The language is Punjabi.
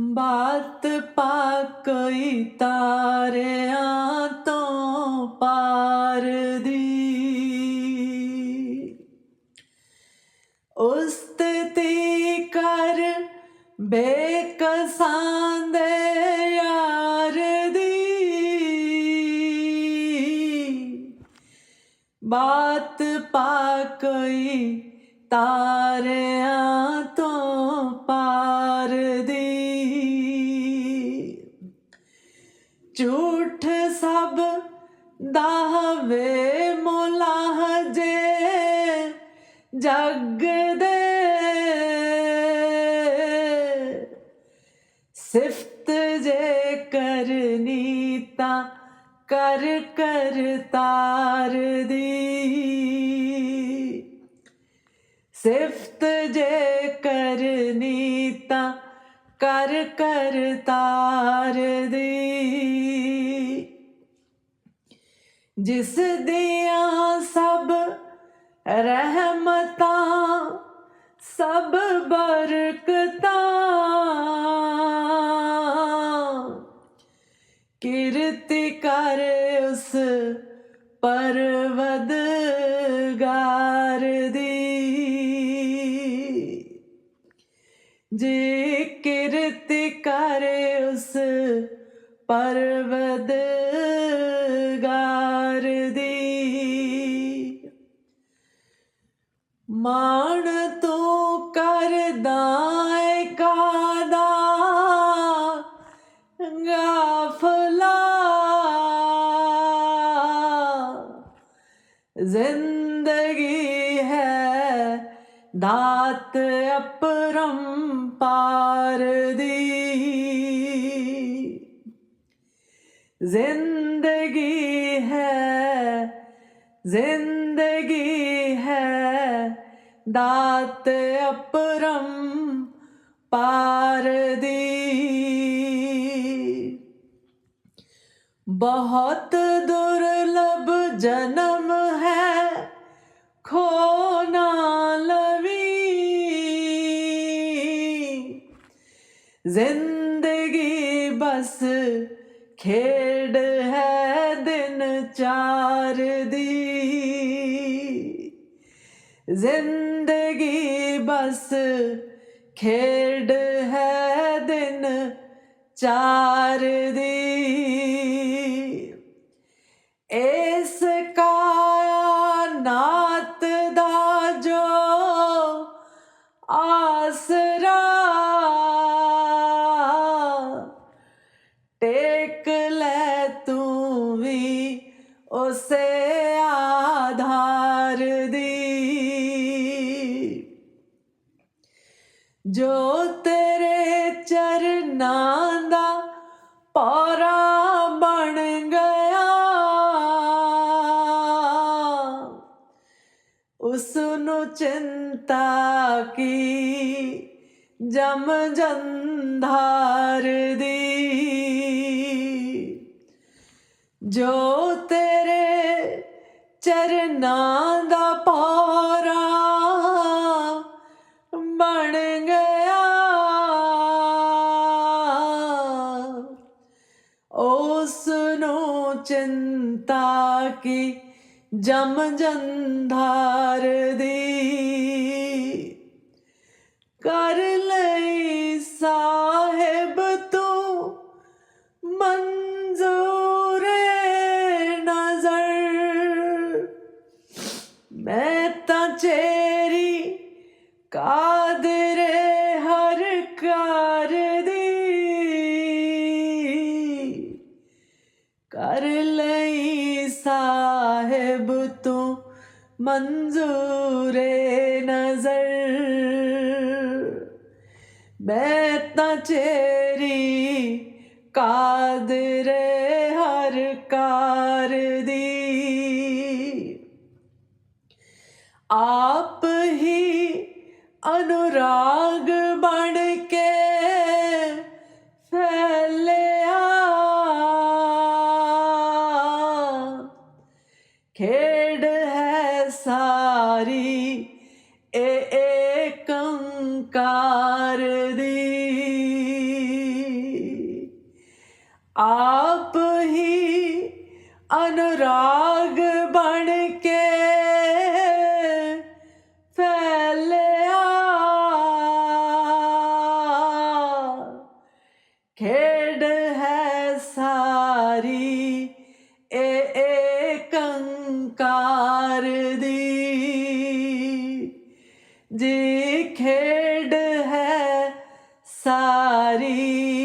ਬਾਤ ਪਾ ਕੋਈ ਤਾਰਿਆਂ ਤੋਂ ਪਾਰ ਦੀ। ਉਸਤਤੀ ਕਰ ਬੇਕਸਾਂ ਦੇ ਯਾਰ ਦੀ। ਬਾਤ ਪਾ ਕੋਈ ਤਾਰਿਆਂ ਤੋਂ ਪਾਰ ਦੀ। ਝੂਠ ਸਭ ਦਾਵੇ ਮੁਲਾਹਜੇ ਜਗ ਦੇ ਸਿਫਤ ਜੇ ਕਰਨੀ ਤਾਂ ਕਰ ਕਰ ਤਾਰ ਦੀ। ਸਿਫਤ ਜੇ ਕਰਨੀ ਤਾਂ ਕਰ ਕਰ ਤਾਰ ਦੀ। ਜਿਸ ਦੀਆਂ ਸਭ ਰਹਿਮਤਾਂ ਸਭ ਬਰਕਤਾਂ। ਕਿਰਤ ਕਰ ਉਸ ਪਰਵਦਗਾਰ ਦੀ ਜੇ ਮਾਣ ਤੂੰ ਕਰਦਾ ਏ ਕਾਦਾ ਗਾਫਲਾ। ਜ਼ਿੰਦਗੀ ਹੈ ਦਾਤ ਅਪਰੰਪਾਰ ਦੀ। ਜ਼ਿੰਦਗੀ ਹੈ ਜ਼ਿੰਦਗੀ ਹੈ ਦਾਤ ਅਪਰਮ ਪਾਰ ਦੀ। ਬਹੁਤ ਦੁਰਲਭ ਜਨਮ ਹੈ ਖੋ ਨਾ ਲਵੀ। ਜ਼ਿੰਦਗੀ ਬਸ ਖੇਡ ਹੈ ਦਿਨ ਚਾਰ ਦੀ। ਜ਼ਿੰਦਗੀ ਬਸ ਖੇਡ ਹੈ ਦਿਨ ਚਾਰ ਦੀ। ਜੋ ਤੇਰੇ ਚਰਨਾਂ ਦਾ ਪੌਰਾ ਬਣ ਗਿਆ। ਉਸ ਨੂੰ ਚਿੰਤਾ ਕੀ? ਜਮ ਜੰਧਾਰ ਦੀ। ਜੋ ਤੇਰੇ ਚਰਨਾਂ ਦਾ ਪੌਰਾ ਬਣ ਗਿਆ। ਉਸ ਨੂੰ ਚਿੰਤਾ ਕੀ ਜਮ ਜੰਧਾਰ ਦੀ। ਕਰ ਲਈ ਸਾਹਿਬ ਤੂੰ ਮਨਜ਼ੂਰ ਨਜ਼ਰ। ਮੈਂ ਤਾਂ ਚੇਰੀ ਕਾ ਮਨਜ਼ੂਰ ਨਜ਼ਰ। ਮੈਂ ਤਾਂ ਚੇਰੀ ਕਾਦਰ ਹਰ ਕਾਰ ਦੀ। ਸਾਰੀ ਏ ਏਕੰਕਾਰ ਦੀ ਜੀ ਖੇਡ ਹੈ ਸਾਰੀ